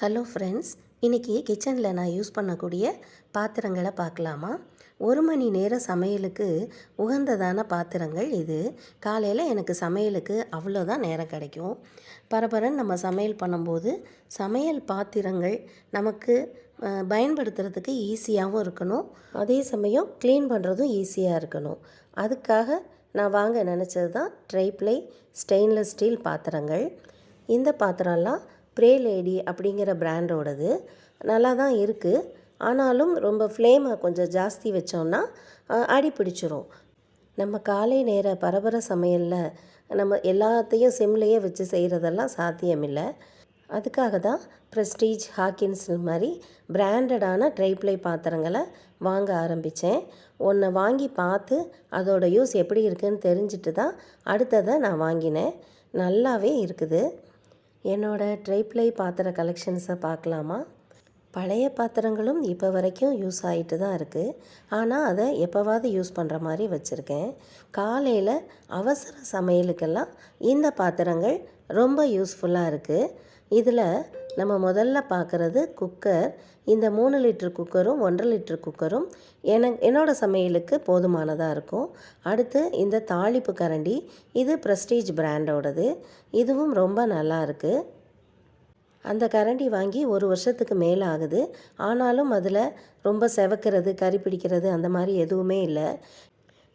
Hello friends இன்றைக்கி கிச்சனில் நான் யூஸ் பண்ணக்கூடிய பாத்திரங்களை பார்க்கலாமா? ஒரு மணி நேரம் சமையலுக்கு உகந்ததான பாத்திரங்கள் இது. காலையில் எனக்கு சமையலுக்கு அவ்வளோதான் நேரம் கிடைக்கும். பரபரன்னு நம்ம சமையல் பண்ணும்போது சமையல் பாத்திரங்கள் நமக்கு பயன்படுத்துறதுக்கு ஈஸியாகவும் இருக்கணும். அதே சமயம் க்ளீன் பண்ணுறதும் ஈஸியாக இருக்கணும். அதுக்காக நான் வாங்க நினச்சது தான் ட்ரைப்ளை ஸ்டெயின்லெஸ் ஸ்டீல் பாத்திரங்கள். இந்த பாத்திரம்லாம் ப்ரே லேடி அப்படிங்கிற பிராண்டோடது நல்லா தான் இருக்குது ஆனாலும் ரொம்ப ஃப்ளேமை கொஞ்சம் ஜாஸ்தி வச்சோம்னா அடி பிடிச்சிரும். நம்ம காலை நேர பரபர சமையலில் நம்ம எல்லாத்தையும் சிம்லேயே வச்சு செய்கிறதெல்லாம் சாத்தியமில்லை. அதுக்காக தான் ப்ரெஸ்டீஜ் ஹாக்கின்ஸ் மாதிரி பிராண்டடான ட்ரைப்ளை பாத்திரங்களை வாங்க ஆரம்பித்தேன் ஒன்றை வாங்கி பார்த்து அதோடய யூஸ் எப்படி இருக்குதுன்னு தெரிஞ்சுட்டு தான் அடுத்ததை நான் வாங்கினேன். நல்லாவே இருக்குது. என்னோடய ட்ரைப்ளை பாத்திர கலெக்ஷன்ஸை பார்க்கலாமா? பழைய பாத்திரங்களும் இப்போ வரைக்கும் யூஸ் ஆகிட்டு தான் இருக்குது ஆனால் அதை எப்போவாவது யூஸ் பண்ணுற மாதிரி வச்சுருக்கேன். காலையில் அவசர சமையலுக்கெல்லாம் இந்த பாத்திரங்கள் ரொம்ப யூஸ்ஃபுல்லாக இருக்குது இதில் நம்ம முதல்ல பார்க்குறது குக்கர் இந்த மூணு லிட்டர் குக்கரும் ஒன்றரை லிட்டர் குக்கரும் என என்னோடய சமையலுக்கு போதுமானதாக இருக்கும். அடுத்து இந்த தாளிப்பு கரண்டி இது ப்ரெஸ்டீஜ் பிராண்டோடது இதுவும் ரொம்ப நல்லா இருக்குது அந்த கரண்டி வாங்கி ஒரு வருஷத்துக்கு மேலே ஆகுது. ஆனாலும் அதில் ரொம்ப செவக்கிறது கறி பிடிக்கிறது அந்த மாதிரி எதுவுமே இல்லை.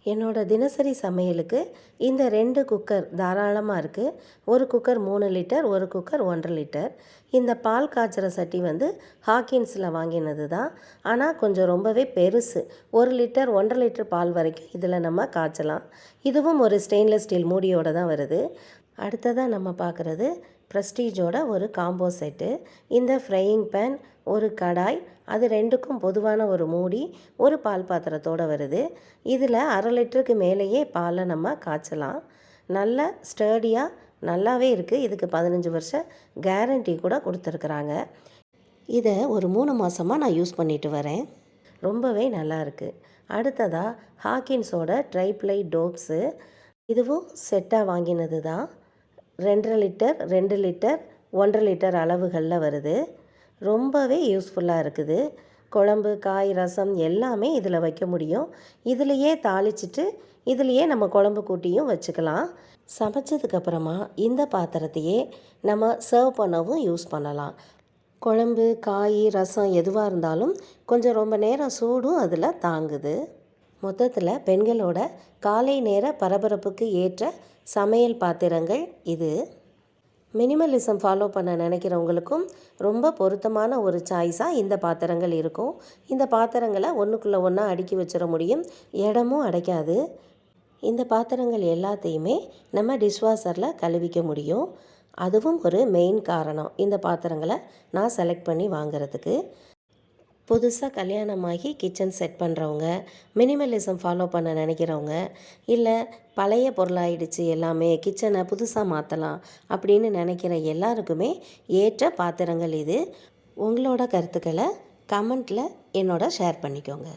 என்னோட தினசரி சமையலுக்கு இந்த ரெண்டு குக்கர் தாராளமாக இருக்குது ஒரு குக்கர் மூணு லிட்டர் ஒரு குக்கர் ஒன்றரை லிட்டர். இந்த பால் காய்ச்சுற சட்டி வந்து ஹாக்கின்ஸில் வாங்கினது தான் ஆனால் கொஞ்சம் ரொம்பவே பெருசு. ஒரு லிட்டர் ஒன்றரை லிட்டர் பால் வரைக்கும் இதில் நம்ம காய்ச்சலாம். இதுவும் ஒரு ஸ்டெயின்லெஸ் ஸ்டீல் மூடியோடு தான் வருது. அடுத்ததாக நம்ம பார்க்குறது ப்ரெஸ்டீஜோட ஒரு காம்போ செட்டு இந்த ஃப்ரையிங் பேன் ஒரு கடாய் அது ரெண்டுக்கும் பொதுவான ஒரு மூடி ஒரு பால் பாத்திரத்தோடு வருது. இதில் அரை லிட்டருக்கு மேலேயே பாலை நம்ம காய்ச்சலாம். நல்ல ஸ்டர்டியாக நல்லாவே இருக்குது இதுக்கு பதினஞ்சு வருஷம் கேரண்டி கூட கொடுத்துருக்குறாங்க. இதை ஒரு மூணு மாதமாக நான் யூஸ் பண்ணிட்டு வரேன். ரொம்பவே நல்லா இருக்குது அடுத்ததாக ஹாக்கின்ஸோட ட்ரைப்ளை டோப்ஸு இதுவும் செட்டாக வாங்கினது தான் ரெண்டரை லிட்டர் ரெண்டு லிட்டர் ஒன்றரை லிட்டர் அளவுகளில் வருது. ரொம்பவே யூஸ்ஃபுல்லாக இருக்குது. குழம்பு காய் ரசம் எல்லாமே இதில் வைக்க முடியும். இதுலையே தாளிச்சிட்டு இதுலேயே நம்ம குழம்பு கூட்டியும் வச்சுக்கலாம். சமைச்சதுக்கப்புறமா இந்த பாத்திரத்தையே நம்ம சர்வ் பண்ணவும் யூஸ் பண்ணலாம். குழம்பு காய் ரசம் எதுவாக இருந்தாலும் கொஞ்சம் ரொம்ப நேரம் சூடும் அதில் தாங்குது. மொத்தத்தில் பெண்களோட காலை நேர பரபரப்புக்கு ஏற்ற சமையல் பாத்திரங்கள் இது. மினிமலிசம் ஃபாலோ பண்ண நினைக்கிறவங்களுக்கும் ரொம்ப பொருத்தமான ஒரு சாய்ஸாக இந்த பாத்திரங்கள் இருக்கும். இந்த பாத்திரங்களை ஒன்றுக்குள்ளே ஒன்றா அடுக்கி வச்சிட முடியும். இடமும் அடைக்காது. இந்த பாத்திரங்கள் எல்லாத்தையுமே நம்ம டிஷ்வாஷரில் கழுவிக்க முடியும். அதுவும் ஒரு மெயின் காரணம். இந்த பாத்திரங்களை நான் செலக்ட் பண்ணி வாங்குறதுக்கு. புதுசாக கல்யாணமாகி கிச்சன் செட் பண்ணுறவங்க மினிமலிசம் ஃபாலோ பண்ண நினைக்கிறவங்க இல்லை பழைய பொருளாயிடுச்சு எல்லாமே கிச்சனை புதுசாக மாற்றலாம் அப்படின்னு நினைக்கிற எல்லாருக்குமே ஏற்ற பாத்திரங்கள் இது. உங்களோட கருத்துக்களை கமெண்ட்டில் என்னோட ஷேர் பண்ணிக்கோங்க.